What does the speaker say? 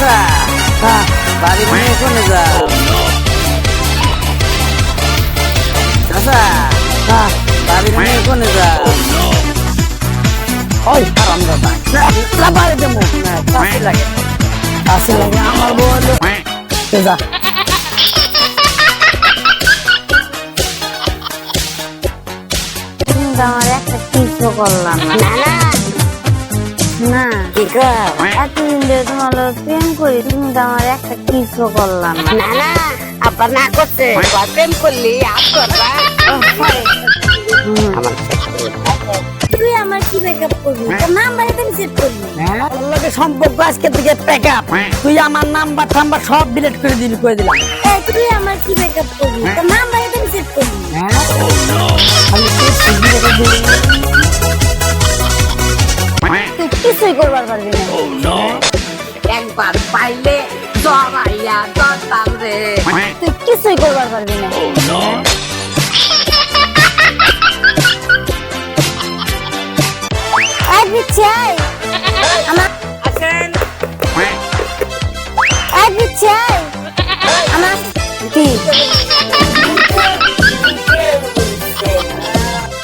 চাচা বাড়ি নিয়ে কোনে যা। চাচা বাড়ি নিয়ে কোনে যা। ওই হারাম দাদা না বাড়ি দেবো। না কাছে লাগে। আসে লাগে, আমার কে যা। আমার একটা কিছু করলাম না। এতদিন ধরে তোমার প্রেম করি তুমি তো আমার একটা কিছু করলাম না। না না আব্বা না করছে প্রেম করলি আমার তুই আমার কি ব্যাকআপ করবি? তোর নাম্বার তুমি সেভ করবি। হ্যাঁ? তোর লগে সম্পর্ক আজকে থেকে তুই আমার নাম্বার টাম্বার সব ডিলিট করে দিলি করে দিলাম? তুই আমার কি ব্যাকআপ করবি? তোর কিছুই করবার পারবি না। oh, একবার পাইলে জমাইয়া দতাম রে। তুই কিছুই করবার পারবি না। oh, আমার আমার কি?